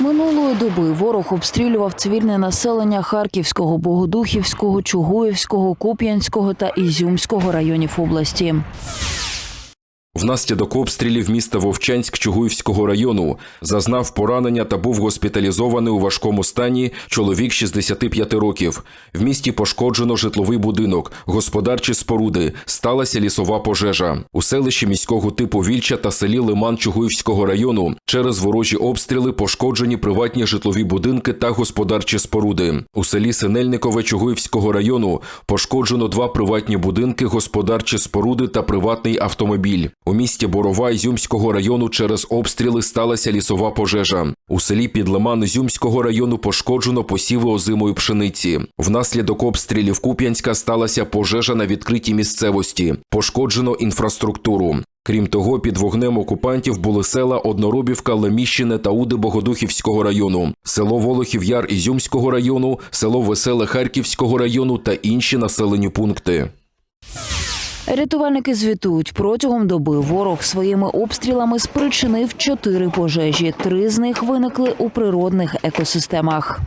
Минулої доби ворог обстрілював цивільне населення Харківського, Богодухівського, Чугуївського, Куп'янського та Ізюмського районів області. Внаслідок обстрілів міста Вовчанськ Чугуївського району зазнав поранення та був госпіталізований у важкому стані чоловік 65 років. В місті пошкоджено житловий будинок, господарчі споруди, сталася лісова пожежа. У селищі міського типу Вільча та селі Лиман Чугуївського району через ворожі обстріли пошкоджені приватні житлові будинки та господарчі споруди. У селі Синельникове Чугуївського району пошкоджено два приватні будинки, господарчі споруди та приватний автомобіль. У місті Борова Ізюмського району через обстріли сталася лісова пожежа. У селі Підлиман Ізюмського району пошкоджено посіви озимої пшениці. Внаслідок обстрілів Куп'янська сталася пожежа на відкритій місцевості. Пошкоджено інфраструктуру. Крім того, під вогнем окупантів були села Одноробівка, Леміщине та Уди Богодухівського району, село Волохів Яр Ізюмського району, село Веселе Харківського району та інші населені пункти. Рятувальники звітують, протягом доби ворог своїми обстрілами спричинив чотири пожежі. Три з них виникли у природних екосистемах.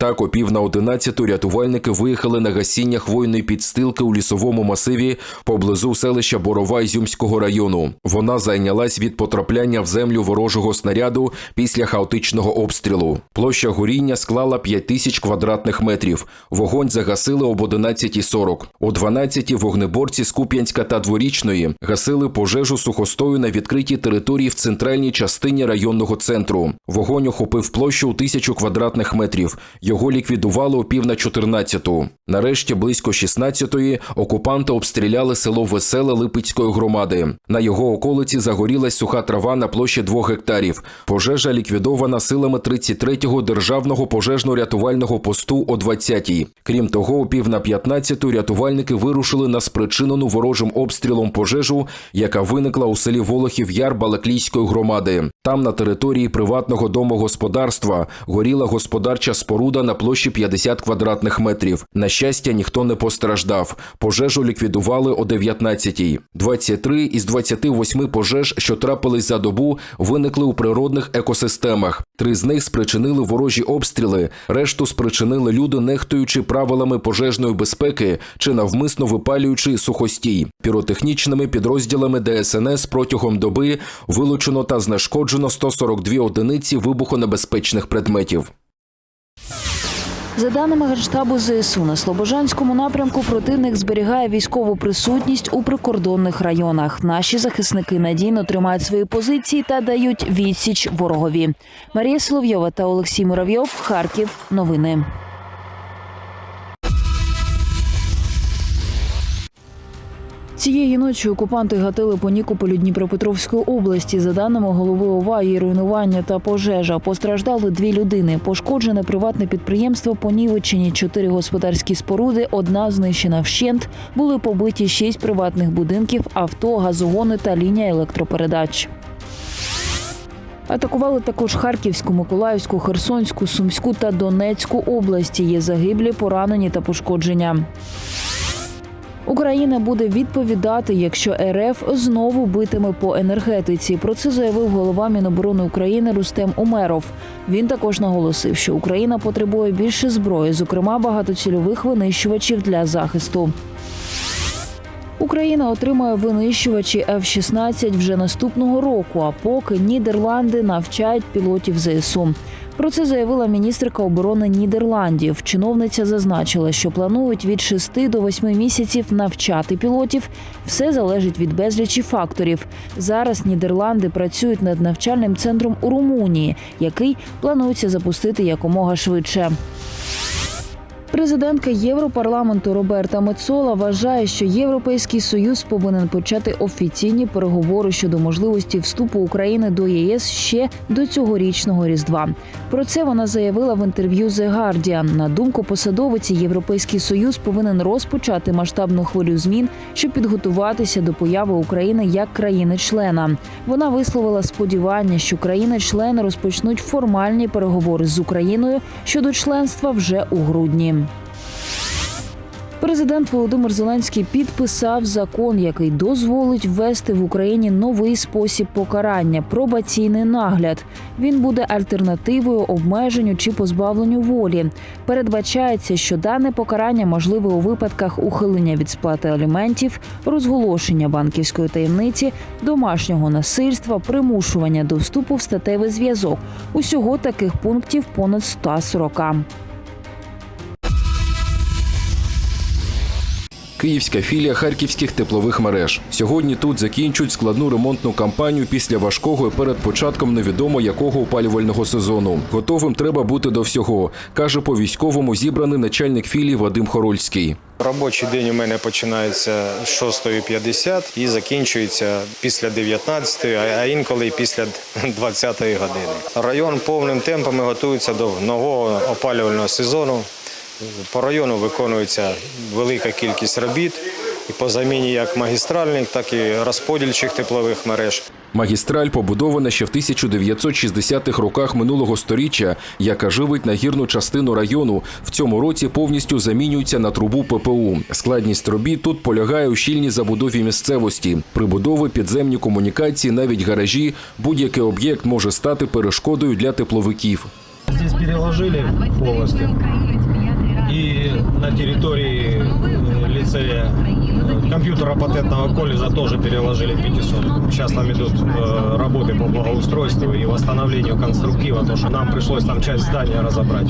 Так, о пів на одинадцяту рятувальники виїхали на гасіння хвойної підстилки у лісовому масиві поблизу селища Борова Ізюмського району. Вона зайнялась від потрапляння в землю ворожого снаряду після хаотичного обстрілу. Площа горіння склала 5 тисяч квадратних метрів. Вогонь загасили об 11.40. О 12 вогнеборці з Куп'янська та Дворічної гасили пожежу сухостою на відкритій території в центральній частині районного центру. Вогонь охопив площу у тисячу квадратних метрів. Його ліквідували о пів на 14-ту. Нарешті, близько 16-ї, окупанти обстріляли село Веселе Липецької громади. На його околиці загорілась суха трава на площі 2 гектарів. Пожежа ліквідована силами 33-го державного пожежно-рятувального посту о 20-й. Крім того, о пів на 15-ту рятувальники вирушили на спричинену ворожим обстрілом пожежу, яка виникла у селі Волохів Яр Балаклійської громади. Там, на території приватного домогосподарства, горіла господарча споруда на площі 50 квадратних метрів. На щастя, ніхто не постраждав. Пожежу ліквідували о 19-й. 23 із 28 пожеж, що трапились за добу, виникли у природних екосистемах. Три з них спричинили ворожі обстріли, решту спричинили люди, нехтуючи правилами пожежної безпеки чи навмисно випалюючи сухостій. Піротехнічними підрозділами ДСНС протягом доби вилучено та знешкоджено 142 одиниці вибухонебезпечних предметів. За даними Генштабу ЗСУ, на Слобожанському напрямку противник зберігає військову присутність у прикордонних районах. Наші захисники надійно тримають свої позиції та дають відсіч ворогові. Марія Соловйова та Олексій Муравйов. Харків. Новини. Цієї ночі окупанти гатили по Нікополю Дніпропетровської області. За даними голови ОВА, є руйнування та пожежа. Постраждали дві людини. Пошкоджене приватне підприємство по Нівеччині, чотири господарські споруди, одна знищена вщент. Були побиті шість приватних будинків, авто, газогони та лінія електропередач. Атакували також Харківську, Миколаївську, Херсонську, Сумську та Донецьку області. Є загиблі, поранені та пошкодження. Україна буде відповідати, якщо РФ знову битиме по енергетиці. Про це заявив голова Міноборони України Рустем Умеров. Він також наголосив, що Україна потребує більше зброї, зокрема багатоцільових винищувачів для захисту. Україна отримає винищувачі F-16 вже наступного року. А поки Нідерланди навчають пілотів ЗСУ. Про це заявила міністерка оборони Нідерландів. Чиновниця зазначила, що планують від 6 до 8 місяців навчати пілотів. Все залежить від безлічі факторів. Зараз Нідерланди працюють над навчальним центром у Румунії, який планується запустити якомога швидше. Президентка Європарламенту Роберта Мецола вважає, що Європейський союз повинен почати офіційні переговори щодо можливості вступу України до ЄС ще до цьогорічного різдва. Про це вона заявила в інтерв'ю The Guardian. На думку посадовиці, Європейський союз повинен розпочати масштабну хвилю змін, щоб підготуватися до появи України як країни-члена. Вона висловила сподівання, що країни-члени розпочнуть формальні переговори з Україною щодо членства вже у грудні. Президент Володимир Зеленський підписав закон, який дозволить ввести в Україні новий спосіб покарання пробаційний нагляд. Він буде альтернативою обмеженню чи позбавленню волі. Передбачається, що дане покарання можливе у випадках ухилення від сплати аліментів, розголошення банківської таємниці, домашнього насильства, примушування до вступу в статевий зв'язок. Усього таких пунктів понад 140. Київська філія харківських теплових мереж. Сьогодні тут закінчують складну ремонтну кампанію після важкого і перед початком невідомо якого опалювального сезону. Готовим треба бути до всього, каже по військовому зібраний начальник філії Вадим Хорольський. Робочий день у мене починається з 6.50 і закінчується після 19, а інколи і після 20 години. Район повним темпами готується до нового опалювального сезону. По району виконується велика кількість робіт і по заміні як магістральних, так і розподільчих теплових мереж. Магістраль побудована ще в 1960-х роках минулого сторіччя, яка живить нагірну частину району. В цьому році повністю замінюється на трубу ППУ. Складність робіт тут полягає у щільній забудові місцевості. Прибудови, підземні комунікації, навіть гаражі. Будь-який об'єкт може стати перешкодою для тепловиків. Здесь переложили полностью И на территории э, лицея э, компьютерно-патентного колледжа тоже переложили 500. Сейчас там идут э, работы по благоустройству и восстановлению конструктива, то что нам пришлось там часть здания разобрать.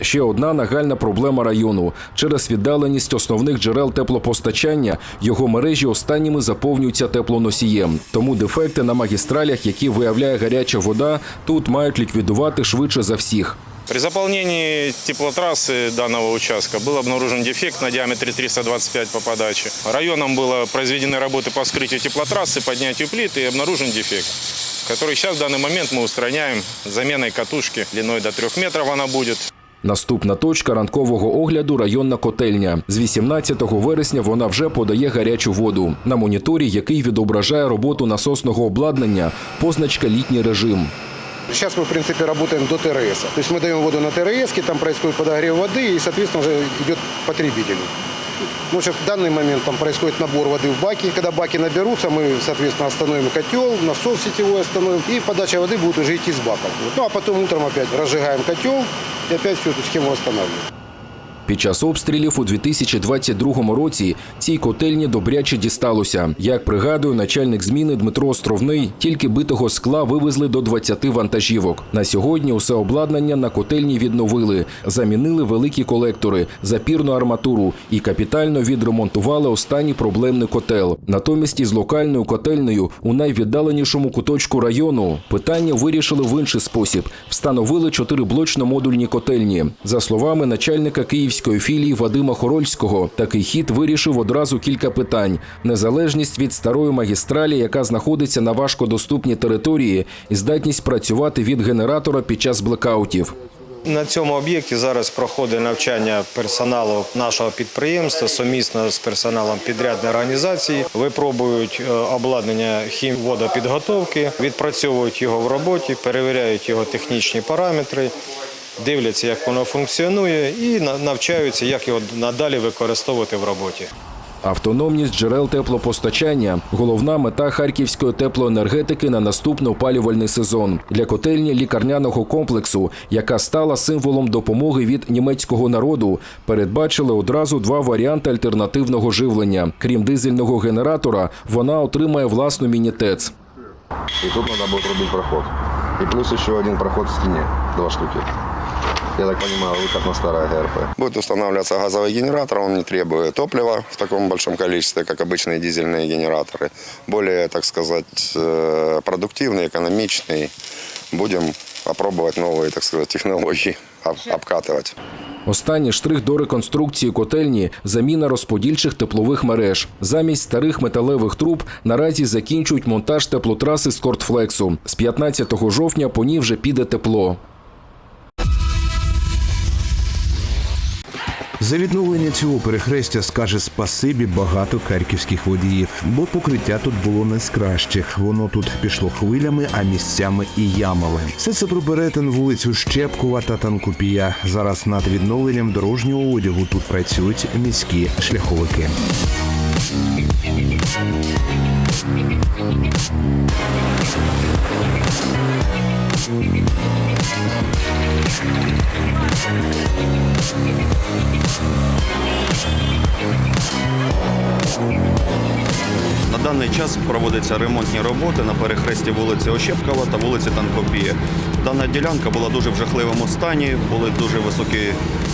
Ще одна нагальна проблема району. Через віддаленість основних джерел теплопостачання його мережі останніми заповнюються теплоносієм. Тому дефекти на магістралях, які виявляє гаряча вода, тут мають ліквідувати швидше за всіх. При заполнении теплотрассы данного участка был обнаружен дефект на диаметре 325 по подаче. Районом было произведены работы по вскрытию теплотрассы, поднятию плит и обнаружен дефект, который сейчас в данный момент мы устраняем заменой катушки длиной до 3 метров она будет. Наступна точка ранкового огляду районна котельня. З 18 вересня вона вже подає гарячу воду. На моніторі, який відображає роботу насосного обладнання, позначка літній режим. Сейчас мы, в принципе, работаем до ТРС. То есть мы даем воду на ТРС, там происходит подогрев воды и, соответственно, уже идет потребителю. Ну, сейчас в данный момент там происходит набор воды в баки. Когда баки наберутся, мы, соответственно, остановим котел, насос сетевой остановим, и подача воды будет уже идти с баков. Вот. Ну, а потом утром опять разжигаем котел и опять всю эту схему восстанавливаем. Під час обстрілів у 2022 році цій котельні добряче дісталося. Як пригадує начальник зміни Дмитро Островний, тільки битого скла вивезли до 20 вантажівок. На сьогодні усе обладнання на котельні відновили, замінили великі колектори, запірну арматуру і капітально відремонтували останній проблемний котел. Натомість із локальною котельнею у найвіддаленішому куточку району питання вирішили в інший спосіб. Встановили чотириблочно-модульні котельні. За словами начальника київської філії Вадима Хорольського, такий хід вирішив одразу кілька питань: незалежність від старої магістралі, яка знаходиться на важкодоступній території, і здатність працювати від генератора під час блекаутів. На цьому об'єкті зараз проходить навчання персоналу нашого підприємства сумісно з персоналом підрядної організації. Випробують е, обладнання хімводопідготовки, відпрацьовують його в роботі, перевіряють його технічні параметри, дивляться, як воно функціонує, і навчаються, як його надалі використовувати в роботі. Автономність джерел теплопостачання головна мета харківської теплоенергетики на наступний опалювальний сезон для котельні лікарняного комплексу, яка стала символом допомоги від німецького народу. Передбачили одразу два варіанти альтернативного живлення. Крім дизельного генератора, вона отримає власну міні-ТЕЦ. И тут надо будет рубить проход. И плюс еще один проход в стене. Два штуки. Я так понимаю, выход на старое ГРП. Будет устанавливаться газовый генератор, он не требует топлива в таком большом количестве, как обычные дизельные генераторы. Более, так сказать, э, продуктивный, экономичный. Будем опробовать новые, так сказать, технологии, об- обкатывать. Останній штрих до реконструкції котельні заміна розподільчих теплових мереж. Замість старих металевих труб наразі закінчують монтаж теплотраси з кортфлексу. З 15 жовтня по ній вже піде тепло. За відновлення цього перехрестя скаже спасибі багато харківських водіїв, бо покриття тут було не з кращих. Воно тут пішло хвилями, а місцями і ямами. Все це про перетин вулицю Щепкова та Танкопія. Зараз над відновленням дорожнього одягу тут працюють міські шляховики. На даний час проводяться ремонтні роботи на перехресті вулиці Ощепкова та вулиці Танкопія. Дана ділянка була дуже в жахливому стані, були дуже високі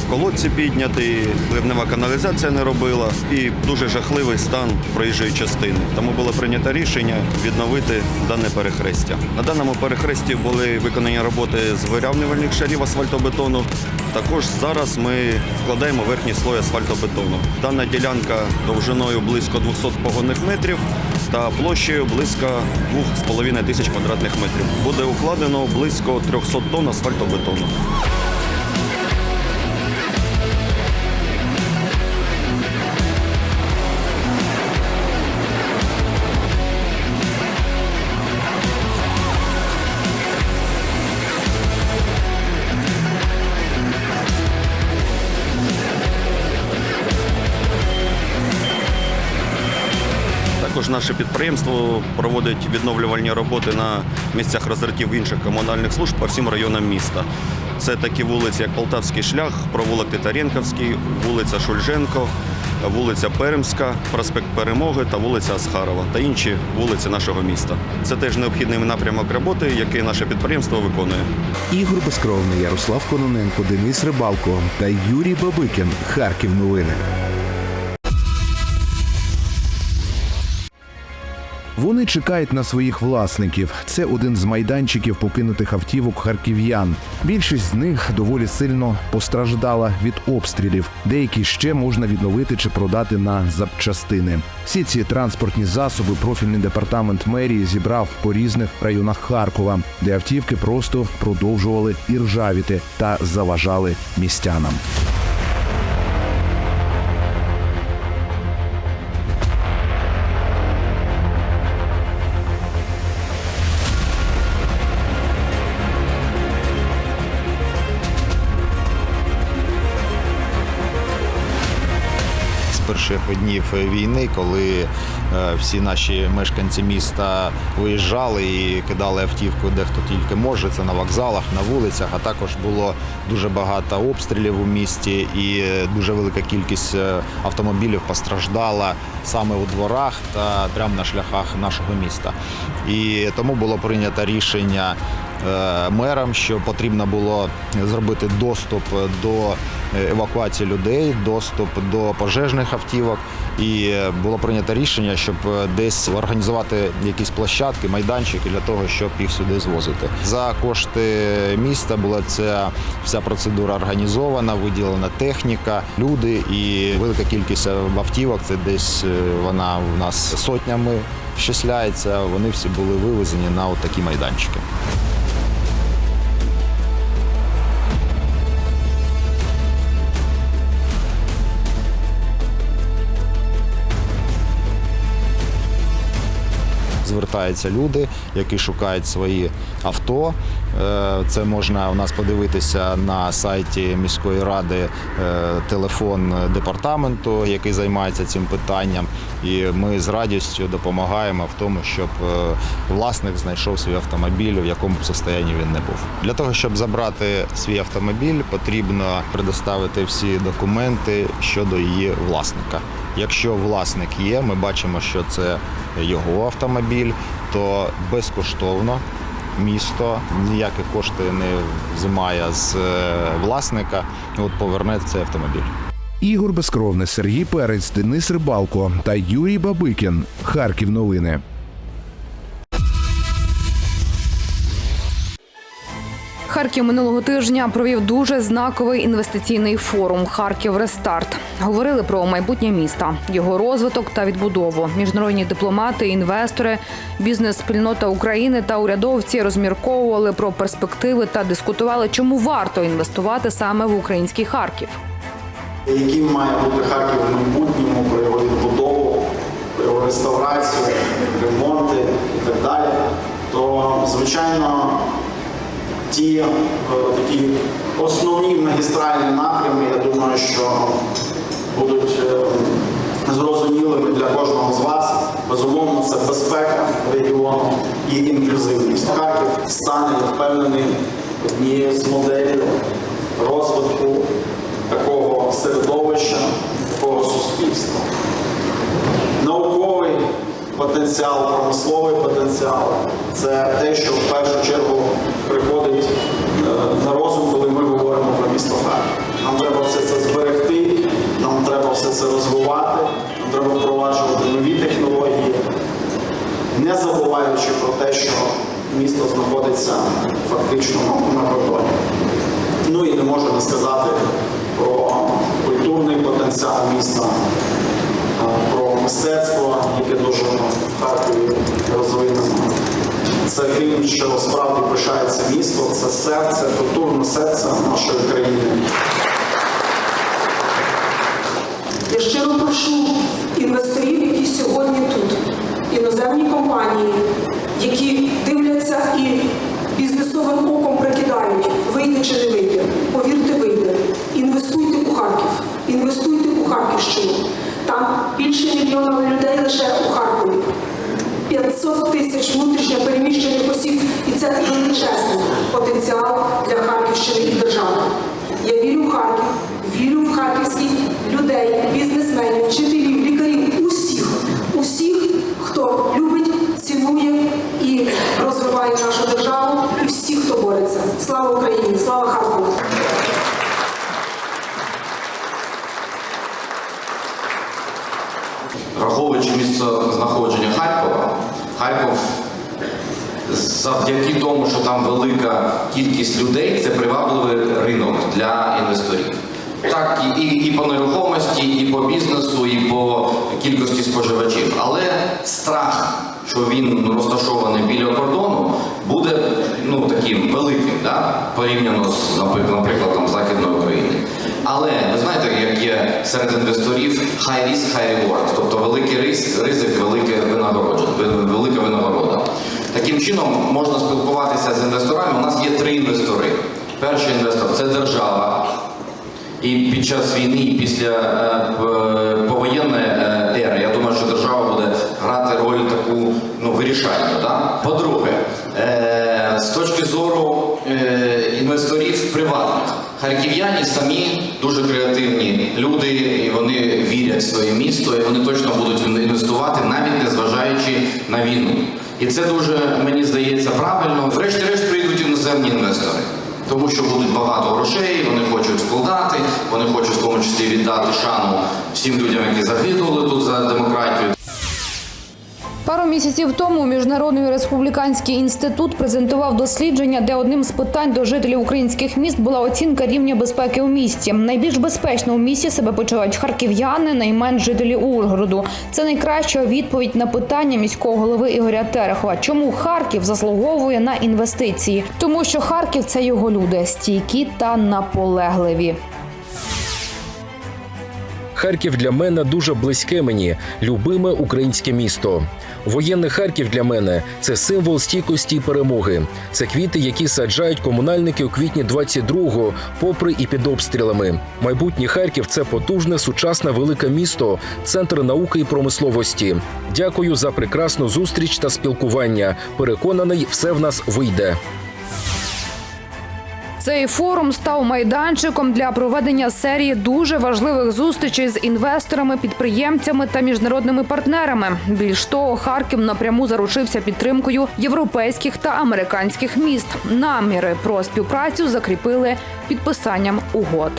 колодці підняті, ливнева каналізація не робила і дуже жахливий стан проїжджої частини. Тому було прийнято рішення відновити дане перехрестя. На даному перехресті були виконані роботи з вирівнювальних шарів асфальтобетону. Також зараз ми вкладаємо верхній слой асфальтобетону. Дана ділянка довжиною близько 200 погонних метрів та площею близько 2,5 тисяч квадратних метрів. Буде укладено близько 300 тонн асфальтобетону. Також наше підприємство проводить відновлювальні роботи на місцях розрядів інших комунальних служб по всім районам міста. Це такі вулиці, як Полтавський шлях, провулок Титаренківський, вулиця Шульженко, вулиця Перемська, проспект Перемоги та вулиця Асхарова та інші вулиці нашого міста. Це теж необхідний напрямок роботи, який наше підприємство виконує. Ігор Безкровний, Ярослав Кононенко, Денис Рибалко та Юрій Бабикін. Харків новини. Вони чекають на своїх власників. Це один з майданчиків покинутих автівок харків'ян. Більшість з них доволі сильно постраждала від обстрілів. Деякі ще можна відновити чи продати на запчастини. Всі ці транспортні засоби профільний департамент мерії зібрав по різних районах Харкова, де автівки просто продовжували іржавіти та заважали містянам. Перших днів війни, коли е, всі наші мешканці міста виїжджали і кидали автівку де хто тільки може. Це на вокзалах, на вулицях. А також було дуже багато обстрілів у місті, і дуже велика кількість е, автомобілів постраждала саме у дворах та прямо на шляхах нашого міста. І тому було прийнято рішення е, мерам, що потрібно було зробити доступ до евакуації людей, доступ до пожежних автівок. І е, було прийнято рішення, щоб е, десь організувати якісь площадки, майданчики для того, щоб їх сюди звозити. За кошти міста була ця вся процедура організована, виділена техніка, люди і велика кількість автівок. Це десь е, вона у нас сотнями щасляється. Вони всі були вивезені на такі майданчики. Звертаються люди, які шукають свої авто. Е, Це можна у нас подивитися на сайті міської ради е, телефон департаменту, який займається цим питанням. І ми з радістю допомагаємо в тому, щоб е, власник знайшов свій автомобіль, в якому б стані він не був. Для того, щоб забрати свій автомобіль, потрібно предоставити всі документи щодо її власника. Якщо власник є, ми бачимо, що це його автомобіль, то безкоштовно місто ніякі кошти не взимає з е, власника. От поверне цей автомобіль. Ігор Безкровний, Сергій Перець, Денис Рибалко та Юрій Бабикін. Харків новини. Харків минулого тижня провів дуже знаковий інвестиційний форум Харків Рестарт. Говорили про майбутнє міста, його розвиток та відбудову. Міжнародні дипломати, інвестори, бізнес-спільнота України та урядовці розмірковували про перспективи та дискутували, чому варто інвестувати саме в український Харків. Яким має бути Харків в майбутньому про його відбудову, про його реставрацію, ремонти і так далі, то звичайно ті е, такі основні магістральні напрями, я думаю, що будуть е, зрозумілими для кожного з вас. Безумовно, це безпека регіону і інклюзивність. Харків стане, я впевнений, однією з моделей розвитку такого середовища, такого суспільства. Науковий потенціал, промисловий потенціал це те, що в першу чергу приходить це серце, культурне серце нашої країни. Я щиро прошу інвесторів, які сьогодні тут, іноземні компанії, які дивляться і бізнесовим оком прикидають, вийде чи не вийде. Повірте, вийде. Інвестуйте у Харків, інвестуйте у Харківщину. Там більше мільйона людей лише у Харкові. 500 тисяч внутрішньо переміщених осіб, і це величезний потенціал для Харківщини і держави. Я вірю в Харків, вірю в харківських людей, бізнесменів, вчителів, лікарів, усіх, усіх, хто любить, цінує і розвиває нашу державу, і всіх, хто бореться. Слава Україні! Слава Харкову! Враховуючи місце знаходження Харкова, Харків завдяки тому, що там велика кількість людей, це привабливий ринок для інвесторів. Так, і, і, по нерухомості, і по бізнесу, і по кількості споживачів. Але страх, що він розташований біля кордону, буде ну, таким великим, да? порівняно з, наприклад там, Західною Україною. Але ви знаєте, як є серед інвесторів high risk, high reward, тобто великий ризик, ризик велике винагородження, велика винагорода. Таким чином можна спілкуватися з інвесторами. У нас є три інвестори. Перший інвестор це держава. І під час війни, і після е, повоєнної е, ери, я думаю, що держава буде грати роль таку ну, вирішальну. Да? По-друге, е, з точки зору харків'яні самі дуже креативні люди, і вони вірять в своє місто, і вони точно будуть інвестувати, навіть не зважаючи на війну. І це дуже, мені здається, правильно. Врешті-решт прийдуть іноземні інвестори. Тому що будуть багато грошей, вони хочуть вкладати, вони хочуть в тому числі віддати шану всім людям, які загинули тут за демократію. Пару місяців тому Міжнародний республіканський інститут презентував дослідження, де одним з питань до жителів українських міст була оцінка рівня безпеки у місті. Найбільш безпечно у місті себе почувають харків'яни, найменш жителі Ужгороду. Це найкраща відповідь на питання міського голови Ігоря Терехова. Чому Харків заслуговує на інвестиції? Тому що Харків це його люди стійкі та наполегливі. Харків для мене дуже близьке мені, любиме українське місто. Воєнний Харків для мене це символ стійкості і перемоги. Це квіти, які саджають комунальники у квітні 22-го, попри і під обстрілами. Майбутній Харків це потужне, сучасне велике місто, центр науки і промисловості. Дякую за прекрасну зустріч та спілкування. Переконаний, все в нас вийде. Цей форум став майданчиком для проведення серії дуже важливих зустрічей з інвесторами, підприємцями та міжнародними партнерами. Більш того, Харків напряму заручився підтримкою європейських та американських міст. Наміри про співпрацю закріпили підписанням угод.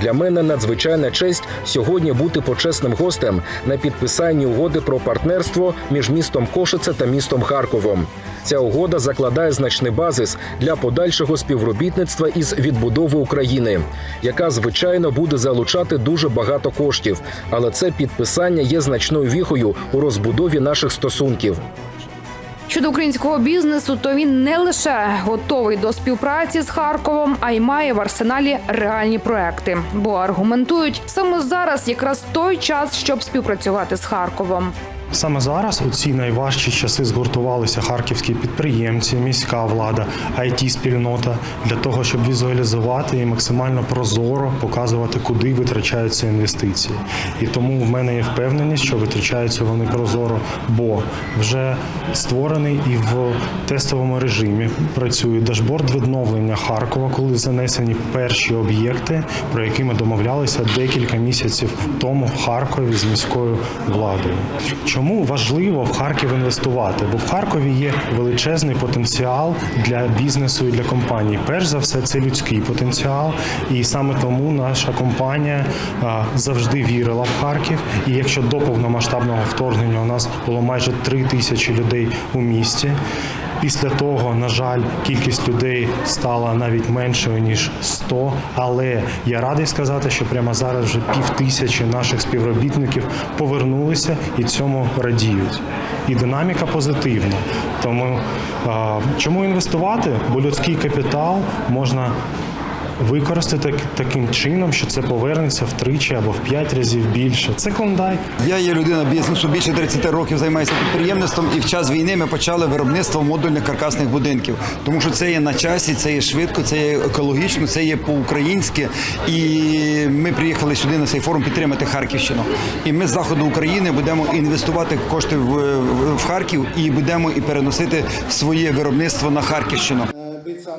Для мене надзвичайна честь сьогодні бути почесним гостем на підписанні угоди про партнерство між містом Кошице та містом Харковом. Ця угода закладає значний базис для подальшого співробітництва із відбудови України, яка звичайно буде залучати дуже багато коштів. Але це підписання є значною віхою у розбудові наших стосунків. Щодо українського бізнесу, то він не лише готовий до співпраці з Харковом, а й має в арсеналі реальні проекти. Бо аргументують саме зараз якраз той час, щоб співпрацювати з Харковом. Саме зараз, у ці найважчі часи, згуртувалися харківські підприємці, міська влада, it спільнота для того, щоб візуалізувати і максимально прозоро показувати, куди витрачаються інвестиції. І тому в мене є впевненість, що витрачаються вони прозоро, бо вже створений і в тестовому режимі працює дашборд відновлення Харкова, коли занесені перші об'єкти, про які ми домовлялися декілька місяців тому в Харкові з міською владою. Чому важливо в Харків інвестувати? Бо в Харкові є величезний потенціал для бізнесу і для компаній. Перш за все, це людський потенціал, і саме тому наша компанія завжди вірила в Харків. І якщо до повномасштабного вторгнення у нас було майже три тисячі людей у місті. Після того, на жаль, кількість людей стала навіть меншою ніж 100, але я радий сказати, що прямо зараз вже пів тисячі наших співробітників повернулися і цьому радіють. І динаміка позитивна. Тому чому інвестувати? Бо людський капітал можна використати таким чином, що це повернеться втричі або в п'ять разів більше. Це клондайк. Я є людина бізнесу, більше 30 років займаюся підприємництвом, і в час війни ми почали виробництво модульних каркасних будинків, тому що це є на часі, це є швидко, це є екологічно, це є по-українськи. І ми приїхали сюди на цей форум підтримати Харківщину. І ми з заходу України будемо інвестувати кошти в, в- Харків і будемо і переносити своє виробництво на Харківщину.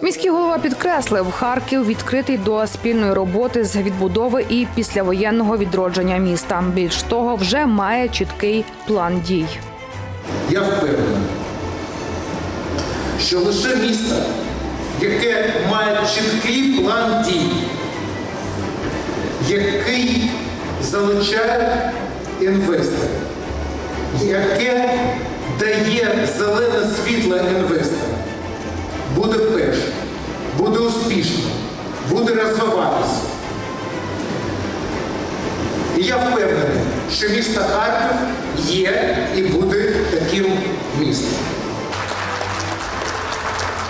Міський голова підкреслив, Харків відкритий до спільної роботи з відбудови і післявоєнного відродження міста. Більш того, вже має чіткий план дій. Я впевнений, що лише місто, яке має чіткий план дій, який залучає інвесторів, яке дає зелене світло інвесторам, буде першим, буде успішним, буде розвиватися. І я впевнений, що місто Харків є і буде таким містом.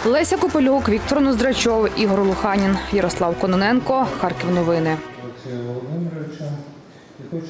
Леся Копелюк, Віктор Ноздрачов, Ігор Луханін, Ярослав Кононенко. Харків новини. Володимировича. І хочу